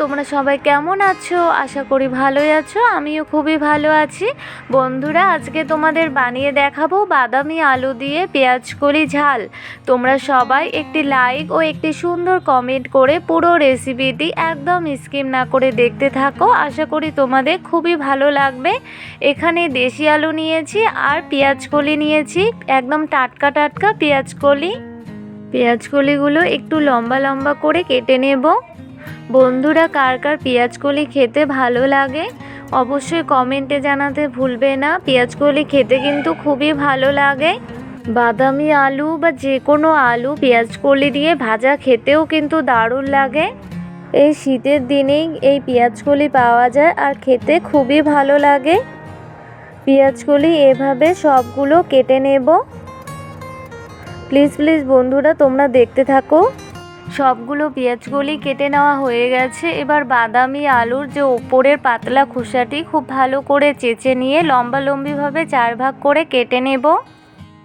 তোমরা সবাই কেমন আছো? আশা করি ভালোই আছো, আমিও খুবই ভালো আছি। বন্ধুরা, আজকে তোমাদের বানিয়ে দেখাবো বাদামি আলু দিয়ে পেঁয়াজ কলি ঝাল। তোমরা সবাই একটি লাইক ও একটি সুন্দর কমেন্ট করে পুরো রেসিপিটি একদম স্কিম না করে দেখতে থাকো। আশা করি তোমাদের খুবই ভালো লাগবে। এখানে দেশি আলু নিয়েছি আর পেঁয়াজ কলি নিয়েছি। একদম টাটকা টাটকা পেঁয়াজ কলি। পেঁয়াজ কলিগুলো একটু লম্বা লম্বা করে কেটে নেব। বন্ধুরা, কার কার পেঁয়াজ কলি খেতে ভালো লাগে, অবশ্যই কমেন্টে জানাতে ভুলবে না। পেঁয়াজ কলি খেতে কিন্তু খুবই ভালো লাগে। বাদামি আলু বা যে কোনো আলু পেঁয়াজ কলি দিয়ে ভাজা খেতেও কিন্তু দারুণ লাগে। এই শীতের দিনেই এই পেঁয়াজ কলি পাওয়া যায় আর খেতে খুবই ভালো লাগে। পেঁয়াজ কলি এভাবে সবগুলো কেটে নেব। প্লিজ প্লিজ বন্ধুরা, তোমরা দেখতে থাকো। সবগুলো পেঁয়াজগুলি কেটে নেওয়া হয়ে গেছে। এবার বাদামি আলুর যে ওপরের পাতলা খোসাটি খুব ভালো করে চেঁচে নিয়ে লম্বা লম্বিভাবে চার ভাগ করে কেটে নেব।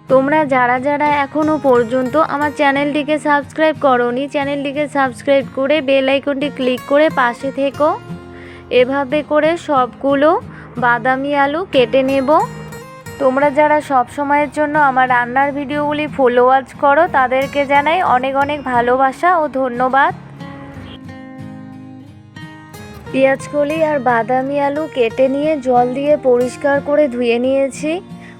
তোমরা যারা যারা এখনও পর্যন্ত আমার চ্যানেলটিকে সাবস্ক্রাইব করনি, চ্যানেলটিকে সাবস্ক্রাইব করে বেল আইকনটি ক্লিক করে পাশে থেকো। এভাবে করে সবগুলো বাদামি আলু কেটে নেব। তোমরা যারা সব সময়ের জন্য আমার রান্নার ভিডিওগুলি ফলো ওয়াচ করো, তাদেরকে জানাই অনেক অনেক ভালোবাসা ও ধন্যবাদ। পেঁয়াজকলি আর বাদামি আলু কেটে নিয়ে জল দিয়ে পরিষ্কার করে ধুয়ে নিয়েছি।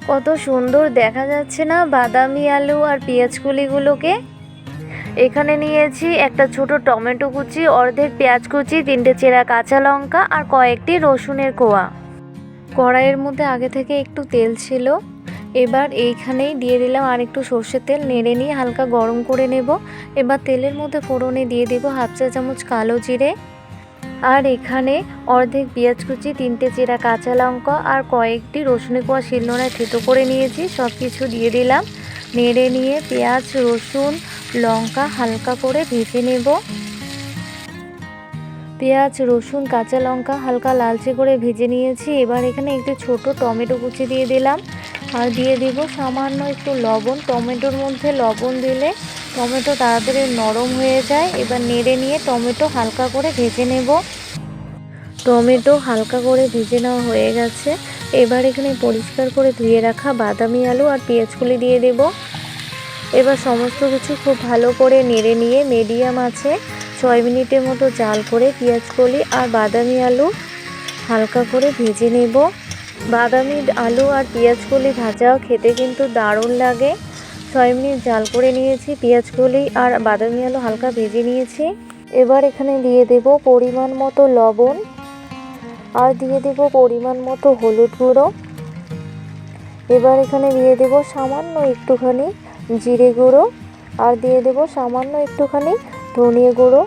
কত সুন্দর দেখা যাচ্ছে না বাদামি আলু আর পেঁয়াজকলিগুলোকে এখানে নিয়েছি একটা ছোট টমেটো কুচি, অর্ধেক পেঁয়াজ কুচি, তিনটে চেরা কাঁচা লঙ্কা আর কয়েকটি রসুনের কোয়া। কড়াইয়ের মধ্যে আগে থেকে একটু তেল ছিল। এবার এইখানেই দিয়ে দিলাম আর একটু সর্ষের তেল, নেড়ে নিয়ে হালকা গরম করে নেব। এবার তেলের মধ্যে ফোড়নে দিয়ে দেবো হাফ চা চামচ কালো জিরে। আর এখানে অর্ধেক পেঁয়াজ কুচি, তিনটে চেরা কাঁচা লঙ্কা আর কয়েকটি রসুনে কোয়া শিলনোড়ায় থেতো করে নিয়েছি সব কিছু দিয়ে দিলাম। নেড়ে নিয়ে পেঁয়াজ, রসুন, লঙ্কা হালকা করে ভেজে নেব। পেঁয়াজ, রসুন, কাঁচা লঙ্কা হালকা লালচে করে ভেজে নিয়েছি। এবার এখানে একটু ছোট টমেটো কুচি দিয়ে দিলাম। আর দিয়ে দিব সামান্য একটু লবণ। টমেটোর মধ্যে লবণ দিলে টমেটো তাড়াতাড়ি নরম হয়ে যায়। এবার নেড়ে নিয়ে টমেটো হালকা করে ভেজে নেব। টমেটো হালকা করে ভেজে নেওয়া হয়ে গেছে। এবার এখানে পরিষ্কার করে ধুয়ে রাখা বাদামি আলু আর পেঁয়াজগুলি দিয়ে দেব। এবার সমস্ত কিছু খুব ভালো করে নেড়ে নিয়ে মিডিয়াম আছে ছয় মিনিটের মতো জাল করে পেঁয়াজ কলি আর বাদামি আলু হালকা করে ভেজে নেব। বাদামি আলু আর পেঁয়াজ কলি ভাজাও খেতে কিন্তু দারুণ লাগে। ছয় মিনিট জাল করে নিয়েছি, পেঁয়াজ কলি আর বাদামি আলু হালকা ভেজে নিয়েছি। এবার এখানে দিয়ে দেব পরিমাণ মতো লবণ আর দিয়ে দেব পরিমাণ মতো হলুদ গুঁড়ো। এবার এখানে দিয়ে দেব সামান্য একটুখানি জিরে গুঁড়ো আর দিয়ে দেব সামান্য একটুখানি ধনিয়া গুঁড়ো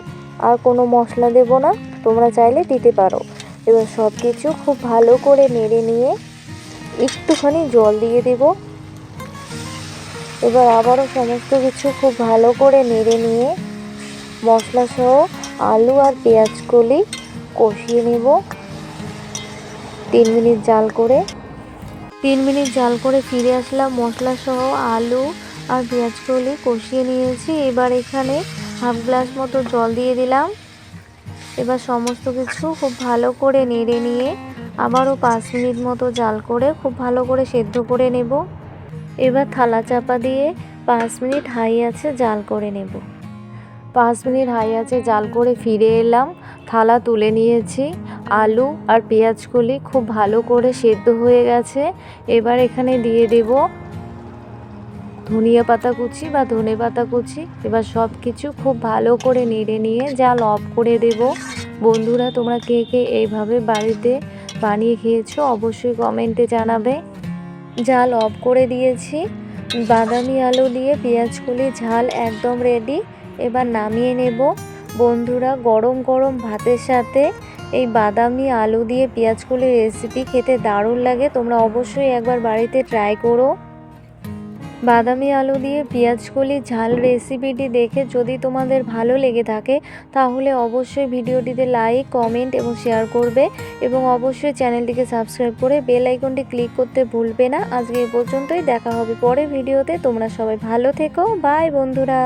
আর কোনো মশলা দেব না। তোমরা চাইলে দিতে পারো। এবার সব কিছু খুব ভালো করে নেড়ে নিয়ে একটুখানি জল দিয়ে দেব। এবার আবারও সমস্ত কিছু খুব ভালো করে নেড়ে নিয়ে মশলা সহ আলু আর পেঁয়াজ কলি কষিয়ে নেব। তিন মিনিট জাল করে। তিন মিনিট জাল করে ফিরে আসলাম। মশলা সহ আলু আর পেঁয়াজ কলি কষিয়ে নিয়েছি। এবার এখানে হাফ গ্লাস মতো জল দিয়ে দিলাম। এবার সমস্ত কিছু খুব ভালো করে নেড়ে নিয়ে আবারও পাঁচ মিনিট মতো জাল করে খুব ভালো করে সেদ্ধ করে নেব। এবার থালা চাপা দিয়ে পাঁচ মিনিট হাই আছে জাল করে নেব। পাঁচ মিনিট হাই আছে জাল করে ফিরে এলাম। থালা তুলে নিয়েছি। আলু আর পেঁয়াজগুলি খুব ভালো করে সেদ্ধ হয়ে গেছে। এবার এখানে দিয়ে দেব ধনিয়া পাতা কুচি বা ধনে পাতা কুচি, এবার সব কিছু খুব ভালো করে নেড়ে নিয়ে জাল অফ করে দেব। বন্ধুরা, তোমরা কে কে এইভাবে বাড়িতে বানিয়ে খেয়েছো অবশ্যই কমেন্টে জানাবে। জাল অফ করে দিয়েছি, বাদামি আলু দিয়ে পেঁয়াজগুলি ঝাল একদম রেডি এবার নামিয়ে নেব। বন্ধুরা, গরম গরম ভাতের সাথে এই বাদামি আলু দিয়ে পেঁয়াজগুলির রেসিপি খেতে দারুণ লাগে, তোমরা অবশ্যই একবার বাড়িতে ট্রাই করো। বাদামি আলু দিয়ে পেঁয়াজকলি ঝাল রেসিপিটি দেখে যদি তোমাদের ভালো লেগে থাকে, তাহলে অবশ্যই ভিডিওটিতে লাইক কমেন্ট এবং শেয়ার করবে এবং অবশ্যই চ্যানেলটিকে সাবস্ক্রাইব করে বেল আইকনটি ক্লিক করতে ভুলবে না। আজকে এ পর্যন্তই, দেখা হবে পরে ভিডিওতে। তোমরা সবাই ভালো থেকো। বাই বন্ধুরা।